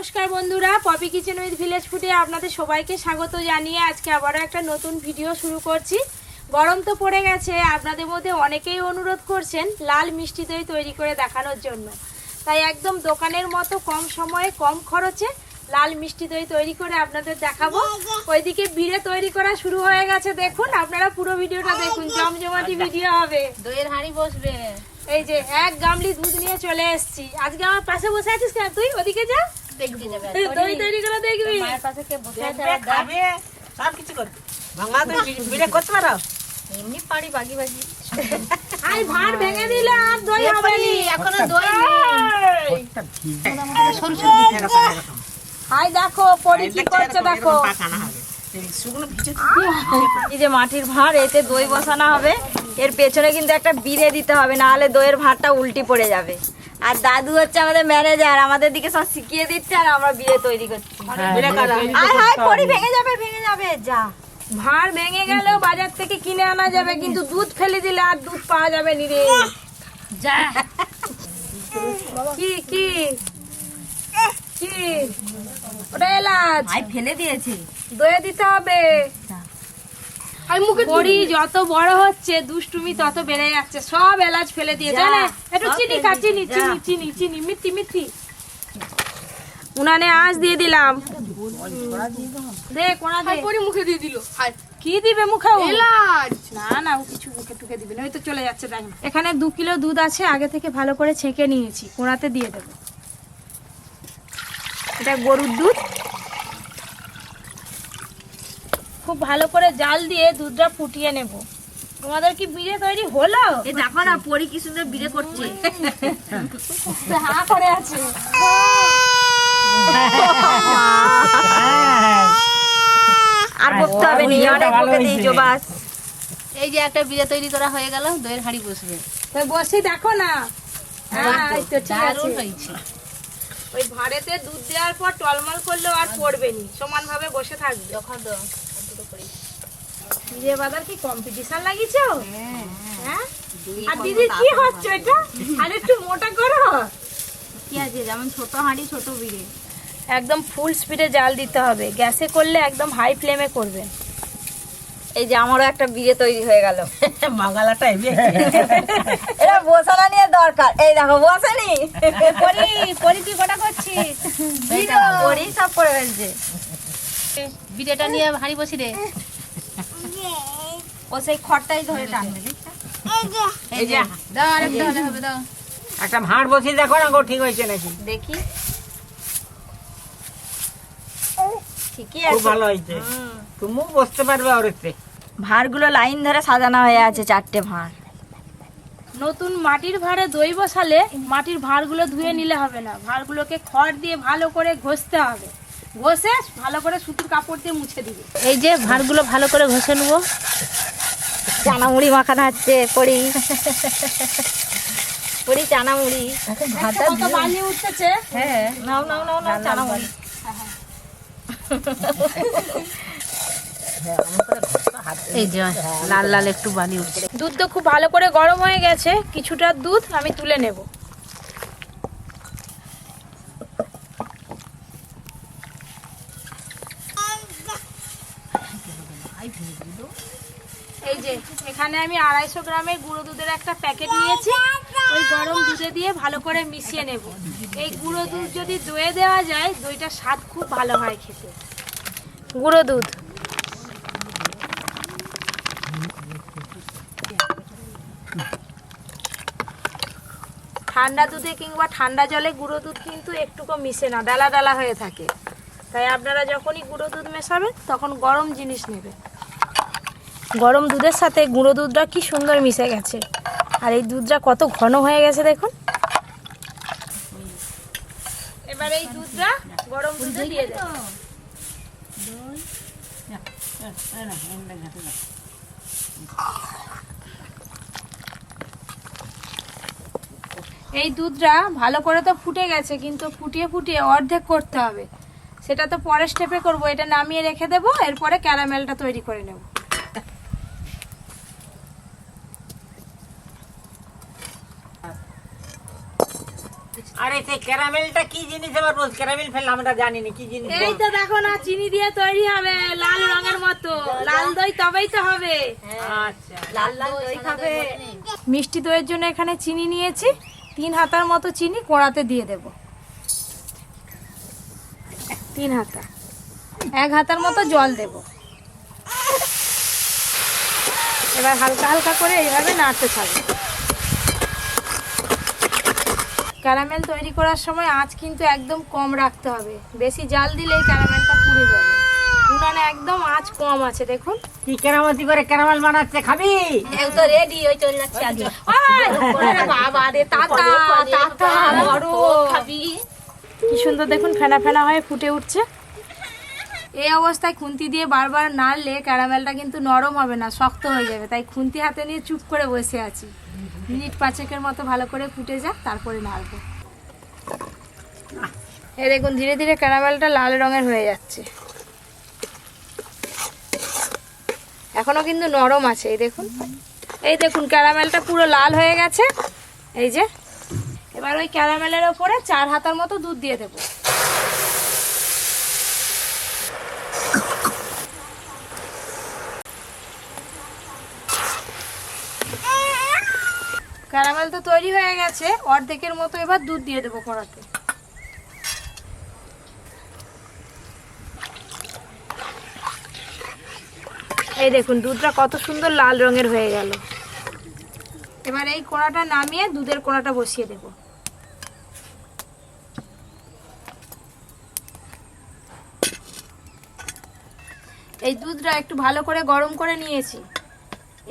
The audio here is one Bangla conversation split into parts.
নমস্কার বন্ধুরা পপি কিচেন উইথ ভিলেজ ফুডে আপনাদের সবাইকে স্বাগত জানিয়ে আজকে আবারও একটা নতুন ভিডিও শুরু করছি। গরম তো পড়ে গেছে আপনাদের মধ্যে অনেকেই অনুরোধ করছেন লাল মিষ্টি দই তৈরি করে দেখানোর জন্য। তাই একদম দোকানের মতো কম সময়ে কম খরচে লাল মিষ্টি দই তৈরি করে আপনাদের দেখাবো। ওইদিকে বিড়ে তৈরি করা শুরু হয়ে গেছে দেখুন আপনারা পুরো ভিডিওটা দেখুন জমজমাটি ভিডিও হবে। দইয়ের হাঁড়ি বসবে। এই যে এক গামলি দুধ নিয়ে চলে এসেছি। আজকে আমার পাশে বসে আছিস কেন তুই? ওদিকে যাবে দই তৈরি করে দেখবি মায়ের পাশে কে বসে আছে দেখবে, আবার দেখ। খাবে, সব কিছু করবে। ভাঙা তো বি- করতে পারো? এমনি পারি বাগি বাগি আই ভাত ভেঙে দিলে আর দই হবে নি এখনও দই নেই সরু সরু পিঠে এরকম এরকম। হাই দেখো পরি কি করছে দেখো এরকম পাকানো হবে। এই শুকনো ভিজে এই যে মাটির ভাঁড় এতে দই বসানো হবে এর পেছনে কিন্তু একটা বিড়ে দিতে হবে না হলে দইয়ের ভাঁড়টা উল্টি পড়ে যাবে আর দাদু হচ্ছে আমাদের ম্যানেজার আমাদের দিকে সব শিখিয়ে দিচ্ছে আর আমরা বিয়ে তৈরি করছি। বিড়ে করা। পরি ভেঙে যাবে ভেঙে যাবে যা। ভাড় ভেঙে গেলেও বাজার থেকে কিনে আনা যাবে কিন্তু দুধ ফেলে দিলে আর দুধ পাওয়া যাবে নি রে। যা। কি কি? কি? ওটা এলাচ। ভাই ফেলে দিয়েছি। দয়ে দিতে হবে। বড়ি যত বড় হচ্ছে দুষ্টুমি তত বেড়ে যাচ্ছে। সব এলাচ ফেলে দিয়ে জানে? একটু চিনি খা চিনি চিনি চিনি চিনি মিথি মিথি। উনানে আঁচ দিয়ে দিলাম। দে কোনা দে। পরে মুখে দিয়ে দিল। কি দিবে মুখে? এলাচ! না না ও কিছু মুখে টুকে দিবে না তো চলে যাচ্ছে দেখ না। এখানে দু কিলো দুধ আছে আগে থেকে ভালো করে ছেঁকে নিয়েছি কোনাতে দিয়ে দেবো। এটা গরুর দুধ। খুব ভালো করে জাল দিয়ে দুধটা ফুটিয়ে নেব। তোমাদের কি বিড়ে তৈরি হলো? এ দেখো না পরি কি সুন্দর বিয়ে করছে। হা করে আছে। আর বকতে হবে নি অনেক বকে দিয়েছ বাস এই যে একটা বিড়ে তৈরি করা হয়ে গেল দইয়ের হাঁড়ি বসবে। তো বসে দেখো না। হ্যাঁ এই তো ঠিক আছে। দারুণ হয়েছে। ওই ভাড়েতে দুধ দেওয়ার পর টলমল করলেও আর পড়বে নি সমান ভাবে বসে থাকবে। বিয়ে বাজার কি কম্পিটিশন লাগিয়েছো? হ্যাঁ। আর দিদি কি হচ্ছে এটা? আর একটু মোটা করো। কি আছে? যেমন ছোট হাঁড়ি ছোট বিড়ে। একদম ফুল স্পিডে জাল দিতে হবে। গ্যাসে করলে একদম হাই ফ্লেমে করবে। এই যে আমারও একটা বিয়ে তৈরি হয়ে গেল। বাঙালাটা। এটা বসানো নিয়ে দরকার। এই দেখো বসেনি পরি পরি তুই কটা করছিস? পরি সব করে ফেলছে। বিড়েটা নিয়ে হাঁড়ি বসি রে ও সেই খড়টাই ধরে টানবে এই যে, দাও আর একটা হলে হবে দাও। একটা ভাঁড় বসিয়ে দেখো না গো ঠিক হয়েছে নাকি? দেখি। ঠিকই খুব আছে। ভালো হয়েছে। তুমিও বসতে পারবে ওরেতে ভাঁড়গুলো লাইন ধরে সাজানো হয়ে আছে চারটে ভাঁড়। নতুন মাটির ভাঁড়ে দই বসালে মাটির ভাঁড়গুলো ধুয়ে নিলে হবে না। ভাঁড়গুলোকে খড় দিয়ে ভালো করে ঘষতে হবে। ঘষে ভালো করে সুতির কাপড় দিয়ে মুছে দিবে। এই যে ভাঁড়গুলো ভালো করে ঘষে নেব। চানা মুড়ি মাখানো হচ্ছে পড়ি পরি চানা মুড়ি কত বালি উঠতেছে হ্যাঁ। নাও নাও নাও নাও চানা মুড়ি এই যে লাল লাল একটু বালি উঠছে। দুধ তো খুব ভালো করে গরম হয়ে গেছে কিছুটা দুধ আমি তুলে নেব এই যে এখানে আমি আড়াইশো গ্রামের গুঁড়ো দুধের একটা প্যাকেট নিয়েছি। ওই গরম দুধে দিয়ে ভালো করে মিশিয়ে নেব। এই গুঁড়ো দুধ যদি দইয়ে দেওয়া যায় দইটার স্বাদ খুব ভালো হয় খেতে। গুঁড়ো দুধ। ঠান্ডা দুধে কিংবা ঠান্ডা জলে গুঁড়ো দুধ কিন্তু একটুকু মিশে না, ডালা ডালা হয়ে থাকে। তাই আপনারা যখনই গুঁড়ো দুধ মেশাবেন, তখন গরম জিনিস নেবে গরম দুধের সাথে গুঁড়ো দুধটা কি সুন্দর মিশে গেছে। আর এই দুধটা কত ঘন হয়ে গেছে দেখুন। এবার এই দুধটা গরম দুধে দিয়ে এই দুধটা ভালো করে তো ফুটে গেছে, কিন্তু ফুটিয়ে ফুটিয়ে অর্ধেক করতে হবে। সেটা তো পরের স্টেপে করব, এটা নামিয়ে রেখে দেবো, এরপরে ক্যারামেলটা তৈরি করে নেব। আরে সেই ক্যারামেলটা কি জিনিস এবার রোজ ক্যারামেল ফেললে আমরা জানি না কি জিনিস এই তো দেখো না চিনি দিয়ে তৈরি হবে লাল রঙের মতো। লাল দই তবেই তো হবে। আচ্ছা। লাল লাল দই খাবে। মিষ্টি দইয়ের জন্য এখানে চিনি নিয়েছি। তিন হাতার মতো চিনি কোড়াতে দিয়ে দেব। তিন হাতা। এক হাতার মতো জল দেব। এবার হালকা হালকা করে এইভাবে নাড়তে থাকবে। ক্যারামেল তৈরি করার সময় আঁচ কিন্তু একদম কম রাখতে হবে। বেশি জাল দিলেই ক্যারামেলটা পুড়ে যাবে। উনানে একদম আঁচ কম আছে দেখুন। কি কেরামতি করে ক্যারামেল বানাচ্ছে খাবি? এই তো রেডি ওই চলে যাচ্ছে ওরে বাবা রে তাতা তাতা বড়। খাবি। কি সুন্দর দেখুন ফেনা ফেনা হয়ে ফুটে উঠছে। এই অবস্থায় খুন্তি দিয়ে বারবার নাড়লে ক্যারামেলটা কিন্তু নরম হবে না শক্ত হয়ে যাবে। তাই খুন্তি হাতে নিয়ে চুপ করে বসে আছি। মিনিট পাঁচেকের মতো ভালো করে ফুটে যাক, তারপরে নাড়বো। এই দেখুন, ধীরে ধীরে ক্যারামেলটা লাল রঙের হয়ে যাচ্ছে। এখনও কিন্তু নরম আছে, এই দেখুন। এই দেখুন, ক্যারামেলটা পুরো লাল হয়ে গেছে। এই যে, এবার ওই ক্যারামেলের ওপরে চার হাতার মতো দুধ দিয়ে দেবো। ক্যারামেল তো তৈরি হয়ে গেছে, অর্ধেকের মতো এবার দুধ দিয়ে দেবো কড়াতে। এই দেখুন, দুধটা কত সুন্দর লাল রঙের হয়ে গেল। এবার এই কোড়াটা নামিয়ে দুধের কোড়াটা বসিয়ে দেব। এই দুধটা একটু ভালো করে গরম করে নিয়েছি।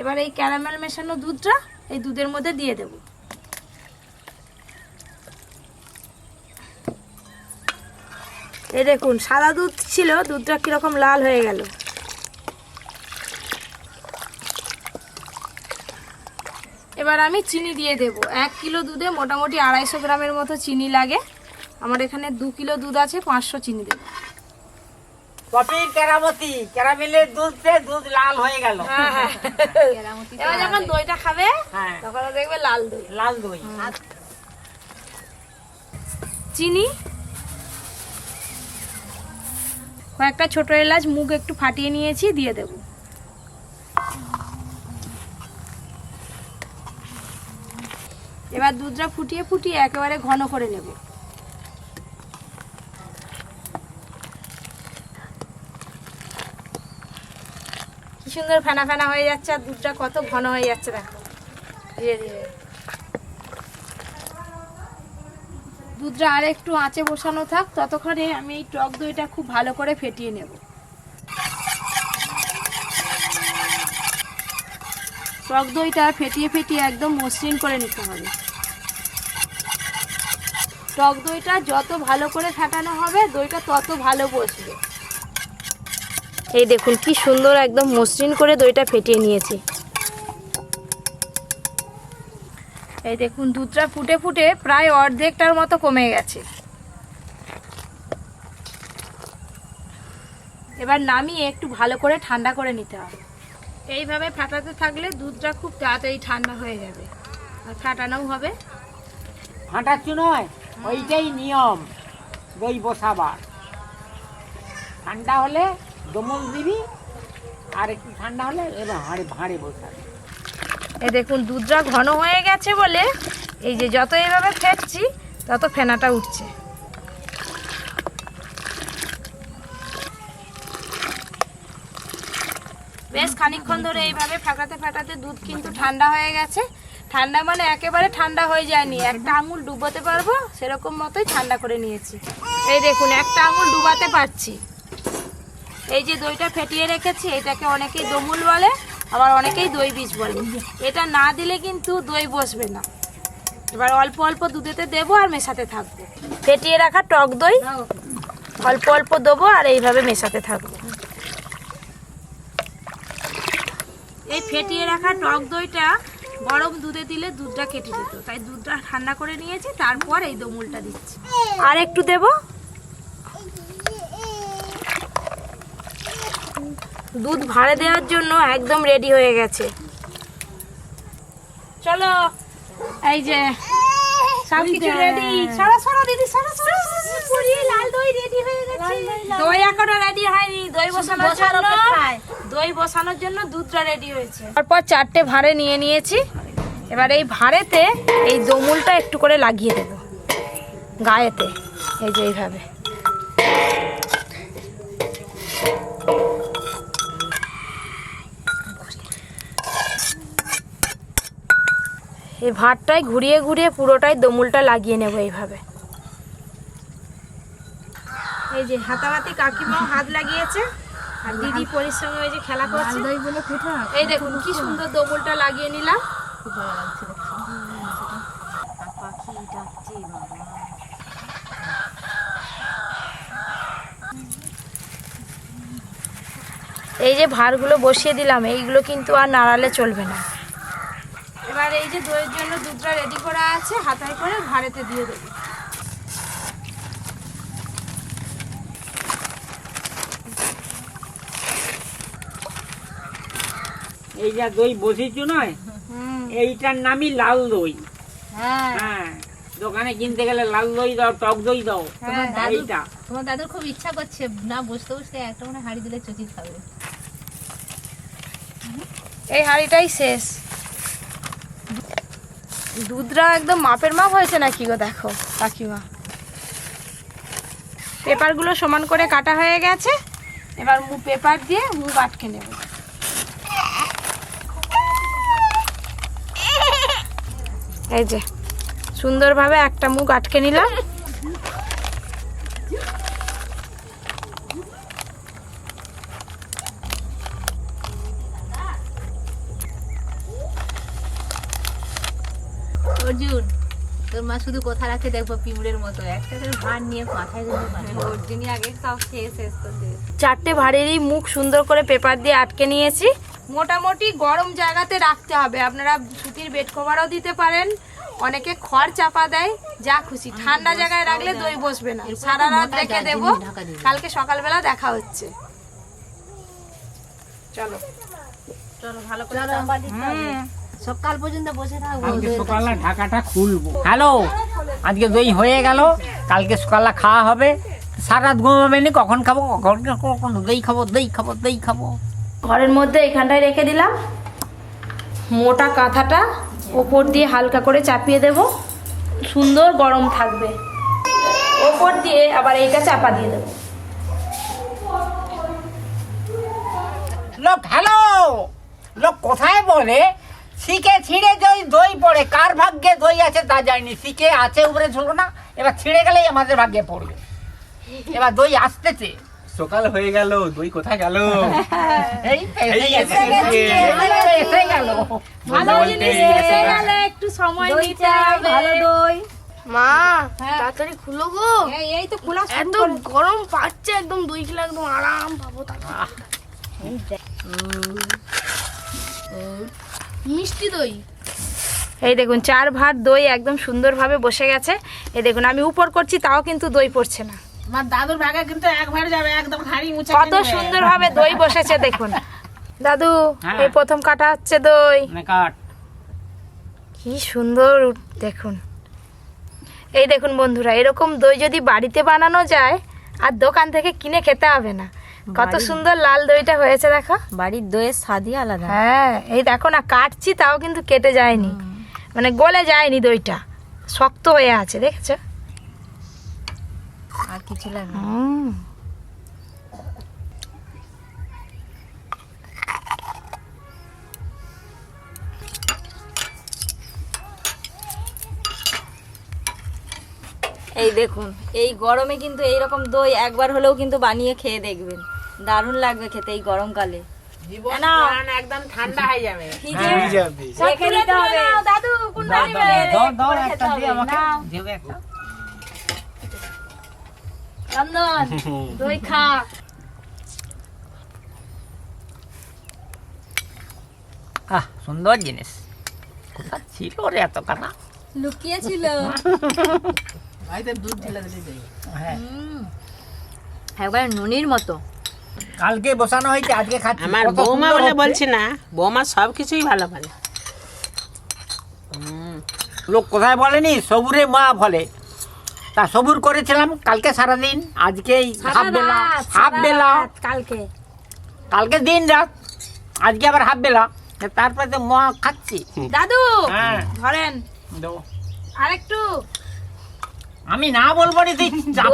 এবার এই ক্যারামেল মেশানো দুধটা এই দুধের মধ্যে দিয়ে দেব। এই দেখুন, সাদা দুধ ছিল, দুধটা কীরকম লাল হয়ে গেল। এবার আমি চিনি দিয়ে দেব। এক কিলো দুধে মোটামুটি আড়াইশো গ্রামের মতো চিনি লাগে। আমার এখানে দু কিলো দুধ আছে, পাঁচশো চিনি দেবো। কপির কেরামতি। ক্যারামেলের দুধে দুধ লাল হয়ে গেল। হ্যাঁ হ্যাঁ। এবার যখন দইটা খাবে হ্যাঁ। তখন দেখবে লাল দই। লাল দই। চিনি? কয়েকটা ছোট এলাচ মুখ একটু ফাটিয়ে নিয়েছি দিয়ে দেব। এবার দুধটা ফুটিয়ে ফুটিয়ে একেবারে ঘন করে নেব। সুন্দর ফেনা ফেনা হয়ে যাচ্ছে আর দুধটা কত ঘন হয়ে যাচ্ছে দেখো। ধীরে ধীরে। দুধটা আর একটু আঁচে বসানো থাক, ততক্ষণে আমি এই টক দইটা খুব ভালো করে ফেটিয়ে নেব। টক দইটা ফেটিয়ে ফেটিয়ে একদম মসৃণ করে নিতে হবে। টক দইটা যত ভালো করে ফেটানো হবে, দইটা তত ভালো বসবে। এই দেখুন, কি সুন্দর একদম মসৃণ করে দইটা ফেটিয়ে নিয়েছি। এই দেখুন, দুধটা ফুটে ফুটে প্রায় অর্ধেকটার মতো কমে গেছে। এবার নামিয়ে একটু ভালো করে ঠান্ডা করে নিতে হবে। এইভাবে ফাটাতে থাকলে দুধটা খুব তাড়াতাড়ি ঠান্ডা হয়ে যাবে। আর ফাটানোও হবে। ফাটাচ্ছু নয়, ওইটাই নিয়ম, দই বসাবার। ঠান্ডা হলে দমক দিবি, আর একটু ঠান্ডা হলে এবার হাঁড়ে ভাঁড়ে বসাবি এই দেখুন দুধটা ঘন হয়ে গেছে বলে, এই যে যত এইভাবে ফেটছি, তত ফেনাটা উঠছে। বেশ খানিকক্ষণ ধরে এইভাবে ফাটাতে ফাটাতে দুধ কিন্তু ঠান্ডা হয়ে গেছে। ঠান্ডা মানে একেবারে ঠান্ডা হয়ে যায়নি। একটা আঙুল ডুবোতে পারব, সেরকম মতোই ঠান্ডা করে নিয়েছি। এই দেখুন, একটা আঙুল ডুবাতে পারছি। এই যে দইটা ফেটিয়ে রেখেছি, এটাকে অনেকেই দমুল বলে, আবার অনেকেই দই বীজ বলে। এটা না দিলে কিন্তু দই বসবে না। এবার অল্প অল্প দুধেতে দেবো আর মেশাতে থাকব। ফেটিয়ে রাখা টক দই, অল্প অল্প দেবো আর এইভাবে মেশাতে থাকব। এই ফেটিয়ে রাখা টক দইটা গরম দুধে দিলে দুধটা কেটে যেত। তাই দুধটা ঠান্ডা করে নিয়েছি, তারপর এই দমুলটা দিচ্ছি। আর একটু দেবো? দুধ ভাড়ে দেওয়ার জন্য একদম রেডি হয়ে গেছে। চলো। এই যে সব কিছু রেডি সরা সরা দিদি সরা সরা পুরি লাল দই রেডি হয়ে গেছে। দই এখনও রেডি হয়নি। দই বসানোর জন্য দই বসানোর জন্য দুধটা রেডি হয়েছে। তারপর চারটে ভাঁড়ে নিয়ে নিয়েছি। এবার এই ভাঁড়েতে এই দমুলটা একটু করে লাগিয়ে দেব। গায়েতে এই যে এইভাবে। এই ভাতটাই ঘুরিয়ে ঘুরিয়ে পুরোটাই দমুলটা লাগিয়ে নেব এইভাবে। এই যে হাতাহাতি কাকিমাও হাত লাগিয়েছে, আর দিদি পরিশ্রমে ওই যে খেলা করছে। এই দেখুন কি সুন্দর দমুলটা লাগিয়ে নিলাম। এই যে ভারগুলো বসিয়ে দিলাম, এইগুলো কিন্তু আর নাড়ালে চলবে না। এবার এই যে দইয়ের জন্য দুধটা রেডি করা আছে হাতায় করে ভাঁড়েতে দিয়ে দেবো। এই যা দই বসেছো নয়? এইটার নামই লাল দই। হ্যাঁ। হ্যাঁ দোকানে কিনতে গেলে লাল দই দাও টক দই দাও তোমার এইটা। তোমার দাদুর খুব ইচ্ছা করছে না বসতে বসতে একটা মনে হাড়ি দিলে চচি খাবে এই হাড়িটাই শেষ। দুধটা একদম মাপের মাপ হয়েছে নাকি গো দেখো, কাকিমা? পেপারগুলো সমান করে কাটা হয়ে গেছে, এবার মু পেপার দিয়ে মুখ আটকে নেব। এই যে, সুন্দরভাবে একটা মুখ আটকে নিলাম। অর্জুন তোর মা শুধু কথা রাখে দেখব পিমড়ের মতো। একটা করে ভার নিয়ে মাথায় অর্জুনই আগে সব খেয়ে শেষ করে চারটে ভাঁড়েরই মুখ সুন্দর করে পেপার দিয়ে আটকে নিয়েছি। মোটামুটি গরম জায়গাতে রাখতে হবে। আপনারা সুতির বেড কভারও দিতে পারেন। অনেকে খড় চাপা দেয় যা খুশি। ঠান্ডা জায়গায় রাখলে দই বসবে না। সারা রাত রেখে দেবো। কালকে সকালবেলা দেখা হচ্ছে। চলো। চলো। ভালো করে সকাল পর্যন্ত বসে থাকব সকালে ঢাকাটা খুলবো। হ্যালো আজকে দই হয়ে গেল কালকে সকালে খাওয়া হবে। সারা ঘুমাবে নি কখন খাব কখন কখন দই খাব দই খাব দই খাব। ঘরের মধ্যে এখানটায় রেখে দিলাম। মোটা কাঁথাটা ওপর দিয়ে হালকা করে চাপিয়ে দেব। সুন্দর গরম থাকবে। ওপর দিয়ে আবার এইটা চাপা দিয়ে দেবো। লোক হ্যালো লোক কোথায় বলে? দই পড়ে কার ভাগ্যে দই আছে তা যায়নি শিখে আছে উপরে ছিল না এবার ছিঁড়ে গেলেই আমাদের ভাগ্যে পড়বে। এবার দই আসতেছে। সকাল হয়ে গেল দই কোথায় গেল? ভালো জিনিস এসে। গেলে একটু সময় নিতে হবে। ভালো দই। মা তাড়াতাড়ি খুলো গো। এই এই তো খোলা এত গরম পাচ্ছে একদম দুই কিলো একদম আরাম পাবো মিষ্টি দই। এই দেখুন চার ভাত দই একদম সুন্দরভাবে বসে গেছে। এই দেখুন আমি উপর করছি তাও কিন্তু দই পড়ছে না। আমার দাদুর ভাগে কিন্তু একবার যাবে একদম হাড়ি মুছে কত সুন্দরভাবে দই বসেছে দেখুন। দাদু হ্যাঁ। এই প্রথম কাটা হচ্ছে দই। কাট কি সুন্দর দেখুন। এই দেখুন বন্ধুরা এরকম দই যদি বাড়িতে বানানো যায় আর দোকান থেকে কিনে খেতে হবে না। কত সুন্দর লাল দইটা হয়েছে দেখো। বাড়ির দইয়ের স্বাদই আলাদা। হ্যাঁ এই দেখো না কাটছি তাও কিন্তু কেটে যায়নি। মানে গলে যায়নি দইটা। শক্ত হয়ে আছে দেখেছ? আর কিছু লাগে এই দেখুন এই গরমে কিন্তু এই রকম দই একবার হলেও কিন্তু বানিয়ে খেয়ে দেখবেন। দারুণ লাগবে খেতে এই গরমকালে। একদম ঠান্ডা হয়ে যাবে। হবে। দাদু দই খা। আহ সুন্দর জিনিস। কোথা ছিল রে এত কাটা লুকিয়ে ছিল হ্যাঁ। একবার নুনির মতো। কালকে বসানো হয়েছে আজকে খাচ্ছি। আমার বৌমা বলে বলছি না বৌমা সব কিছুই ভালো ভালো লোক কোথায় বলেনি? সবুরে মা ফলে তা সবুর করেছিলাম কালকে সারাদিন আজকে এই হাফ বেলা হাফ বেলা। কালকে। কালকে দিন রাত আজকে আবার হাফ বেলা। তারপরে তো মা খাচ্ছি। দাদু হ্যাঁ। ধরেন। আরেকটু। আমি না বলব নি তুই না।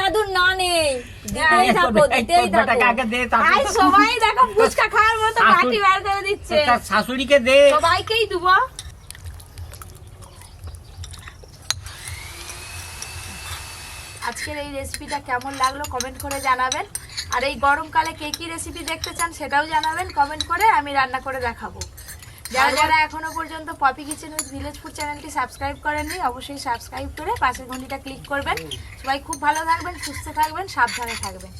দাদুর না নেই। দিতেই থাকো দিতেই থাকো। আগে দে, তারপর আই সবাই দেখো ফুচকা খাওয়ার মতো বাটি বের করে দিচ্ছে। তার শাশুড়িকে দে। সবাইকেই দেবো। আজকের এই রেসিপিটা কেমন লাগল কমেন্ট করে জানাবেন। আর এই গরমকালে কে কী রেসিপি দেখতে চান সেটাও জানাবেন কমেন্ট করে আমি রান্না করে দেখাবো। যারা যারা এখনও পর্যন্ত Poppy kitchen with village food চ্যানেলটি সাবস্ক্রাইব করেননি অবশ্যই সাবস্ক্রাইব করে পাশের ঘন্টিটা ক্লিক করবেন। সবাই খুব ভালো থাকবেন সুস্থ থাকবেন সাবধানে থাকবেন।